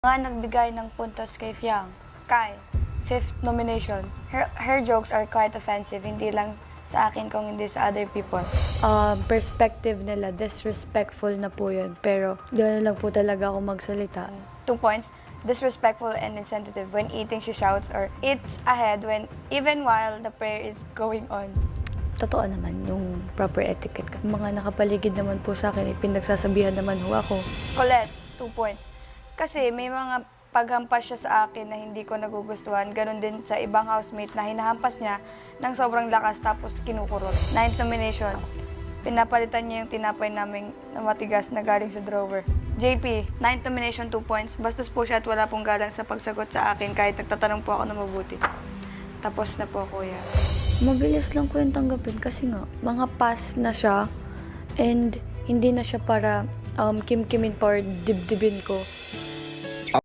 Mga nagbigay ng puntos kay Fiang. Kai, fifth nomination. Her, her jokes are quite offensive, hindi lang sa akin kung hindi sa other people. um, perspective nila, disrespectful na po yun. Pero gano'n lang po talaga ako magsalita. Two points, disrespectful and insensitive. When eating, she shouts or eats ahead when even while the prayer is going on. Totoo naman yung proper etiquette. Mga nakapaligid naman po sa akin, pinagsasabihan naman ho ako. Colette, two points. Kasi may mga paghampas siya sa akin na hindi ko nagugustuhan. Ganon din sa ibang housemate na hinahampas niya ng sobrang lakas tapos kinukurot. Ninth nomination. Pinapalitan niya yung tinapay namin na matigas na galing sa drawer. JP, ninth nomination, two points. Bastos po siya at wala pong galang sa pagsagot sa akin kahit nagtatanong po ako na mabuti. Tapos na po, kuya. Mabilis lang ko yung tanggapin kasi nga, mga pass na siya and hindi na siya para um, kim-kimin pa or dibdibin ko.